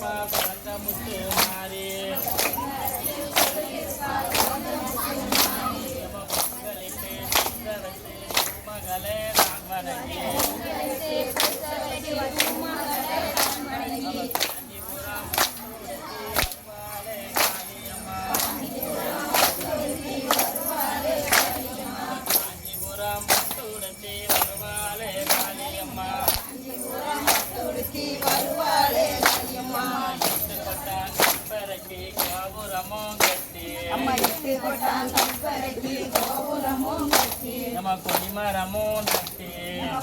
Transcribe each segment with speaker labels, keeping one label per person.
Speaker 1: தொழிற்பா பிறந்த முத்து மாறி பொங்கலிட்டு சித்தரத்து மகளே நான் வணங்கி கொட்டான் கற்பரைக்கு கோபுரமும் கட்டி நம்ம கொடிமரமும் கட்டி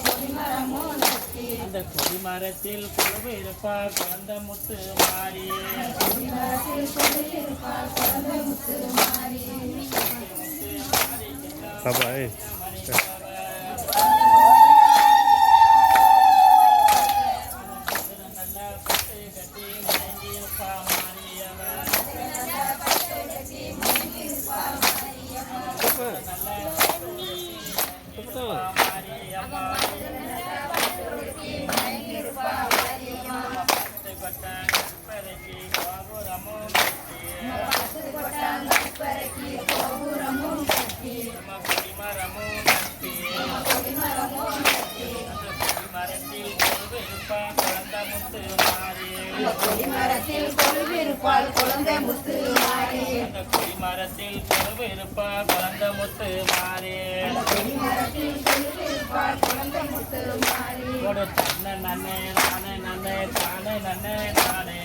Speaker 1: கொடிமரமும் கட்டி அந்த கொடிமரத்தில் குழுவு இருப்பா குழந்த முத்து மாறி
Speaker 2: குழந்த முத்து மாறி
Speaker 1: கொடு தன்ன
Speaker 2: நன்னே நானே நன்னே தானே நன்னே
Speaker 1: நானே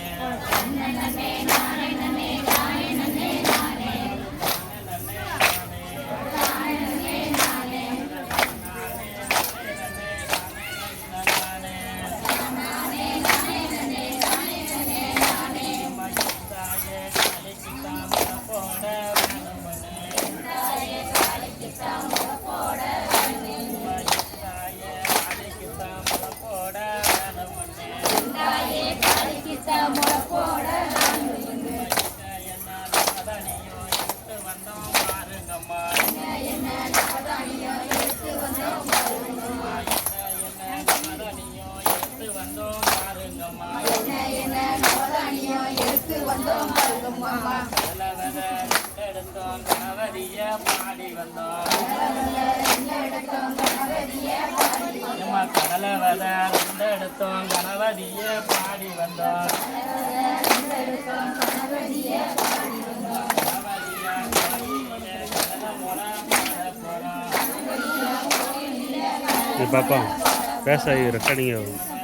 Speaker 1: தன்ன நன்னே நானே நன்னே தானே நன்னே
Speaker 2: வந்தோம் பருகும் அம்மா
Speaker 1: எடுத்தோம் கணவரிய பாடி வந்தோம் அம்மா கடலவத ரெண்டெடுத்தோம் கணவரிய பாடி வந்தோம்
Speaker 3: பாப்பா பேச ரெக்கார்டிங் ஆகும்.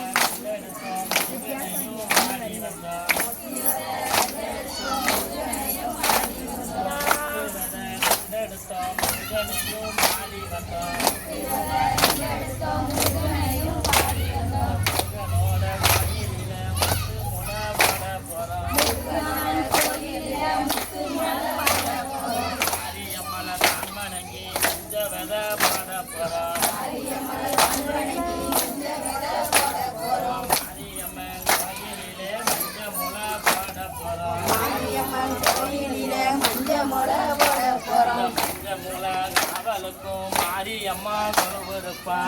Speaker 1: காவலுக்கும் மாரியம்மா கொழுவிருப்பா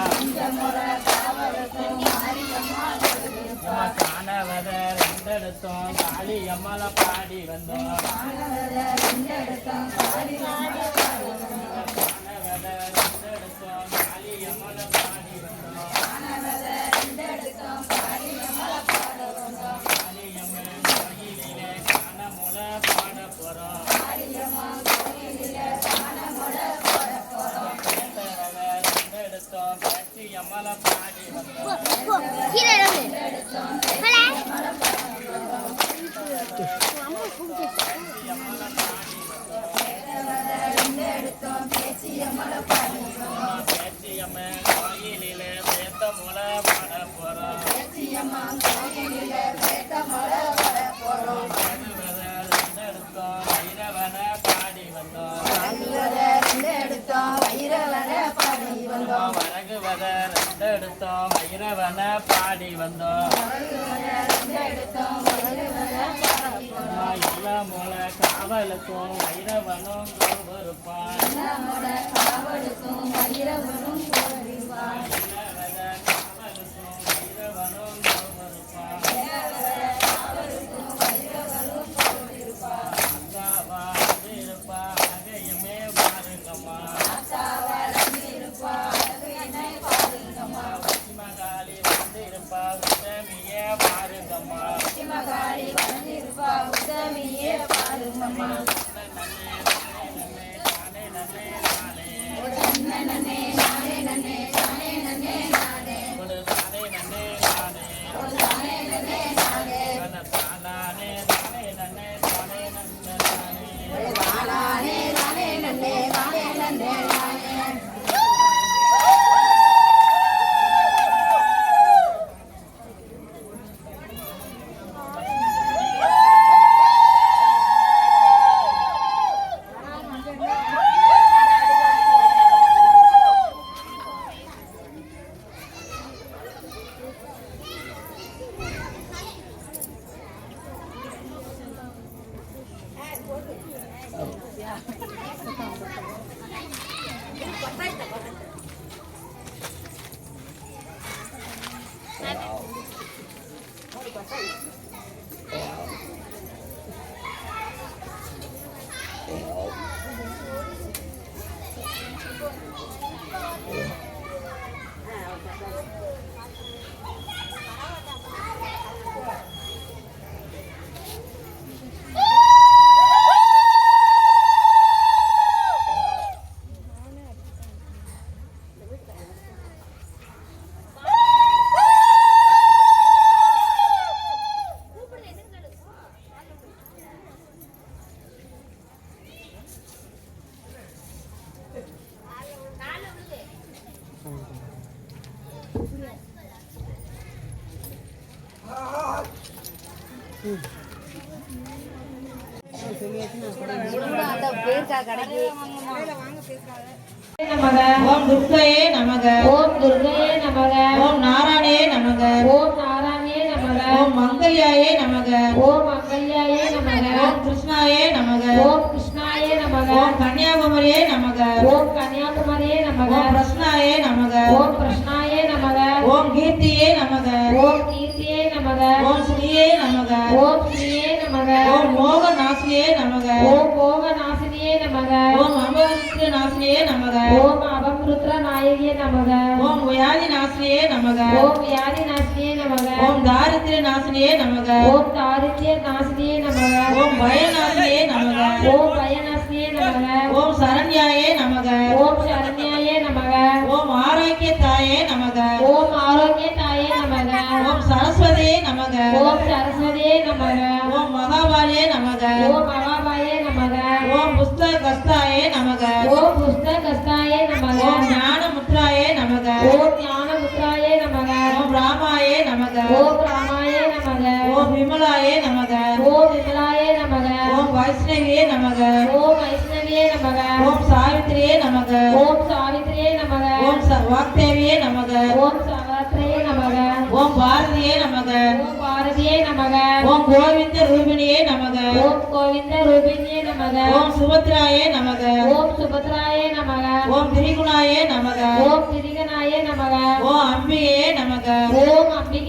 Speaker 1: காணவதர் எந்தெடுத்தோம் காளி அம்மல பாடி வந்தோம்
Speaker 4: கீழே
Speaker 1: Thank
Speaker 2: you.
Speaker 5: ஓம் துர்க்கையே நமக
Speaker 2: ஓம் துர்கையே நமக
Speaker 5: ஓம் நாராயணே நமக
Speaker 2: ஓம் நாராயணே நமக
Speaker 5: ஓம் மங்கல்யாயே நமக
Speaker 2: ஓம் மங்கல்யாயே நமக
Speaker 5: ஓம் கிருஷ்ணாயே நமக
Speaker 2: ஓம் கிருஷ்ணாயே நமக
Speaker 5: ஓம் கன்னியாகுமரியே நமக
Speaker 2: ஓம் கன்னியாகுமரியே நமக
Speaker 5: ஓம் பிரஸ்னாயே நமக
Speaker 2: ஓம் கிருஷ்ணாயே நமக
Speaker 5: ஓம் கீர்த்தியே நமக
Speaker 2: ஓம் கீர்த்தியே நமக
Speaker 5: ஓம் ஸ்ரீயே நமக
Speaker 2: ஓம் ஸ்ரீயே நமக
Speaker 5: ஓம் மோக நாசியே நமக
Speaker 2: ஓம் நமக
Speaker 5: ஓம் வியாதி நாசினியே நமக
Speaker 2: ஓம் வியாதி நாசினியே நமக
Speaker 5: ஓம் தாரித்ர நாசினியே நமக
Speaker 2: ஓம் தாரித்ய நாசினியே நமக
Speaker 5: ஓம் பயநாசினியே நமக
Speaker 2: ஓம் பயநாசினியே நமக
Speaker 5: ஓம் சரண்யாயே நமக
Speaker 2: ஓம் சரண்யாயே நமக
Speaker 5: ஓம் ஆரோக்கிய தாயே நமக
Speaker 2: ஓம் ஆரோக்கிய தாயே நமக
Speaker 5: ஓம் சரஸ்வதியே நமக
Speaker 2: ஓம் சரஸ்வதியே நமக
Speaker 5: ஓம் மகாபாலே நமக
Speaker 2: ஓம் மகாபாயே நமக
Speaker 5: ஓம் புஸ்தக கஸ்தாயே நமக
Speaker 2: ஓம் புஸ்தகஸ்தாயே
Speaker 5: விமலாயே நமக
Speaker 2: ஓம் விமலாயே நமக
Speaker 5: ஓம் வைஷ்ணவியே நமக
Speaker 2: ஓம் வைஷ்ணவியே நமக
Speaker 5: ஓம் சாவித்ரியே நமக
Speaker 2: ஓம் சாவித்ரியே நமக
Speaker 5: ஓம் வாக்தேவியே நமக
Speaker 2: ஓம் சவத்ரயே நமக
Speaker 5: ஓம் பாரதியே நமக
Speaker 2: ஓம் பாரதியே நமக
Speaker 5: ஓம் கோவிந்த ரூபிணியே நமக
Speaker 2: ஓம் கோவிந்த ரூபிணியே நமக
Speaker 5: ஓம் சுபத்ராயே நமக
Speaker 2: ஓம் சுபத்ராயே நமக
Speaker 5: ஓம் திரிகுணாயே நமக
Speaker 2: ஓம் திரிகனாயே நமக
Speaker 5: ஓம் அம்பிகையே நமக
Speaker 2: ஓம் அம்பிகையே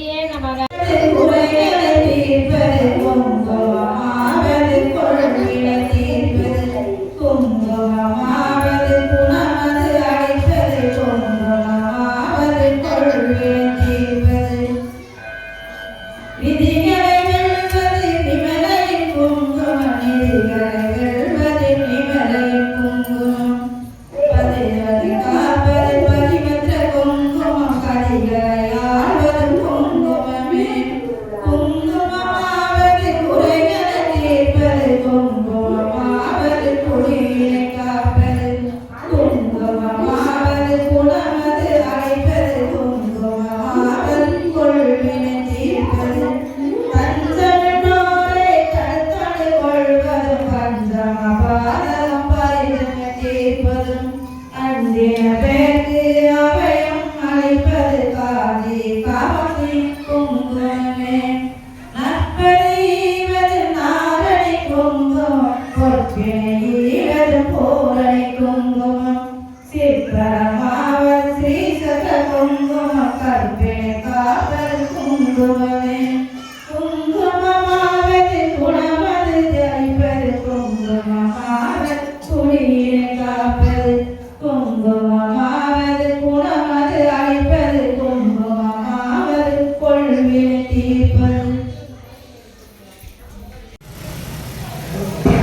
Speaker 2: ஓம்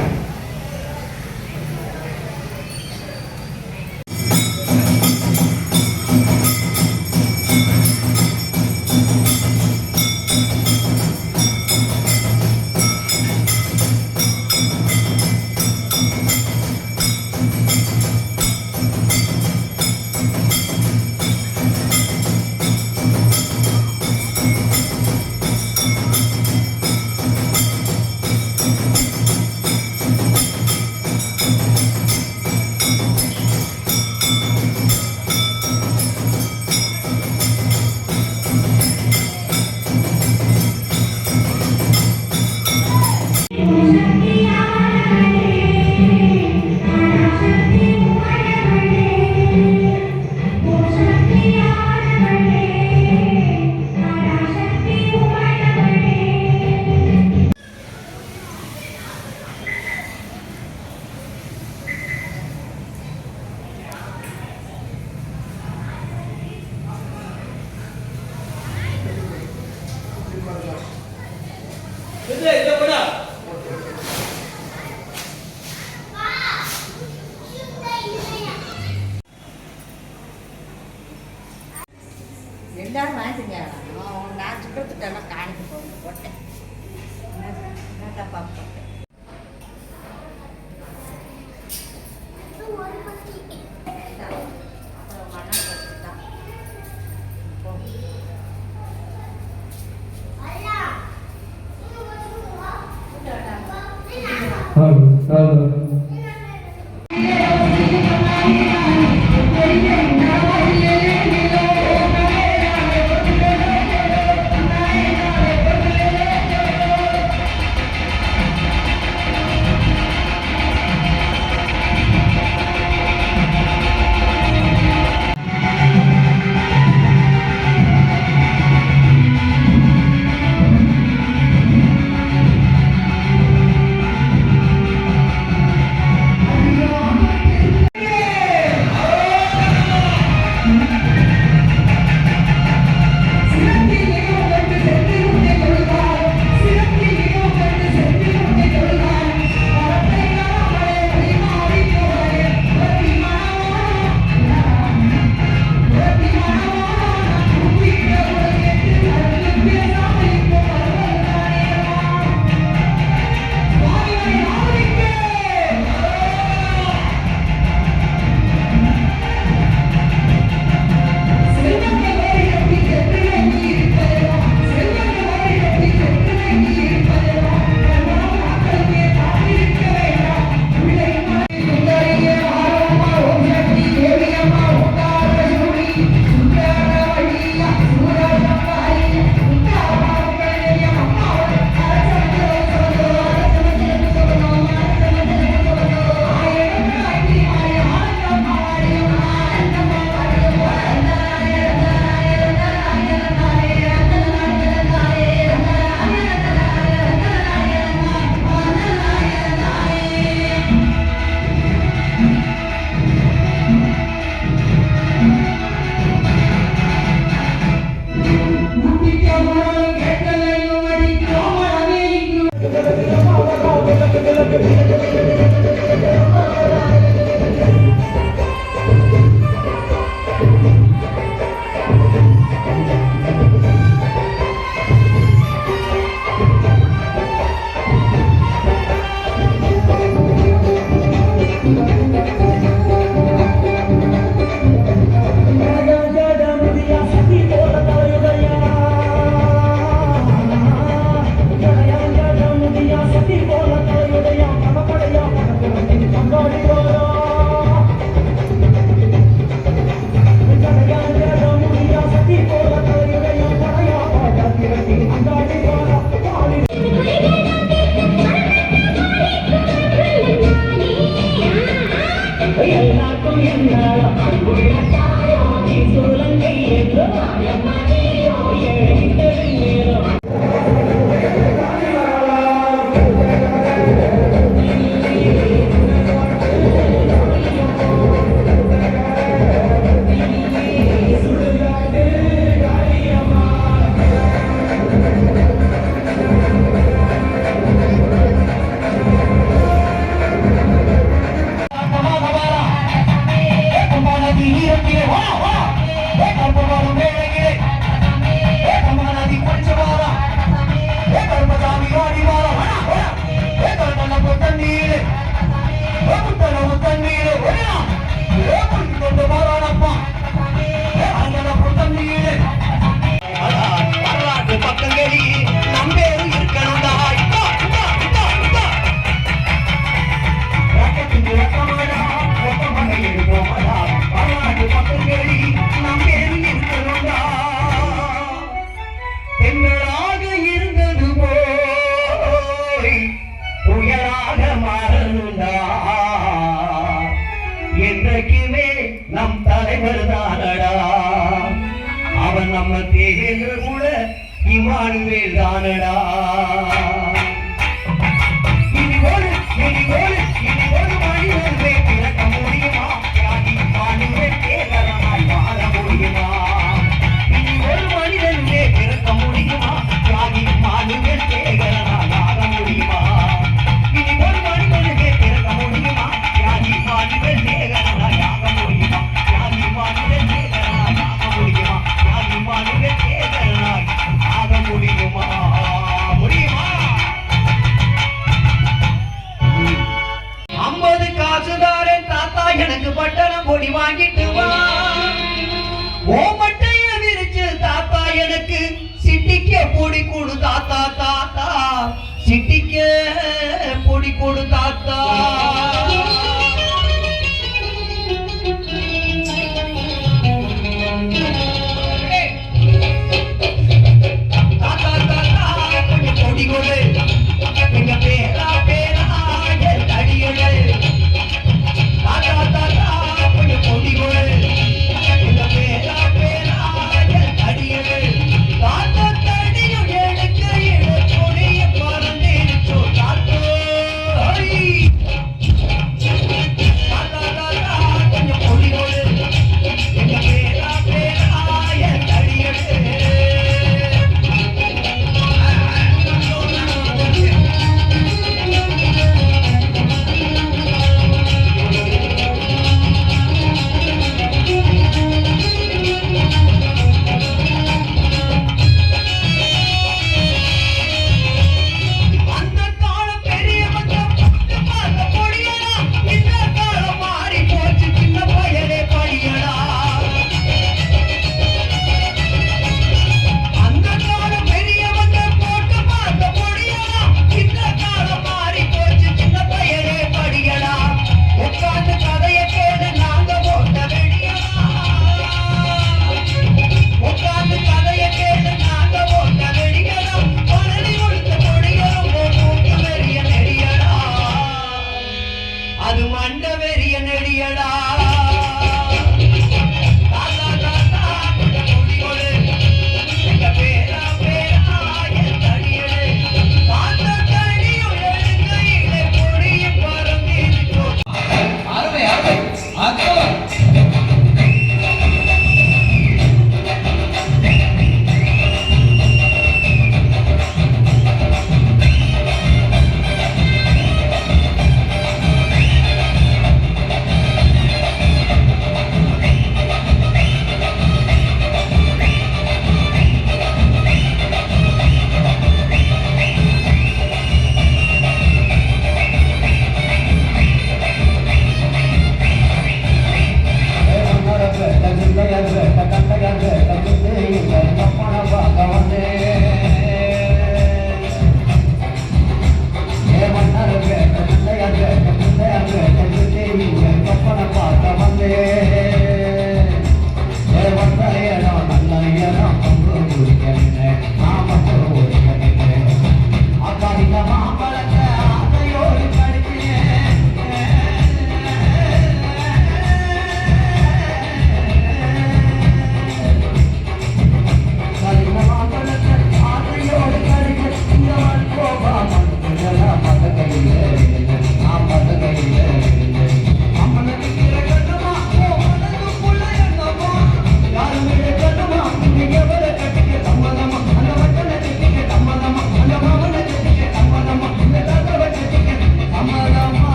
Speaker 6: Pardon, pardon.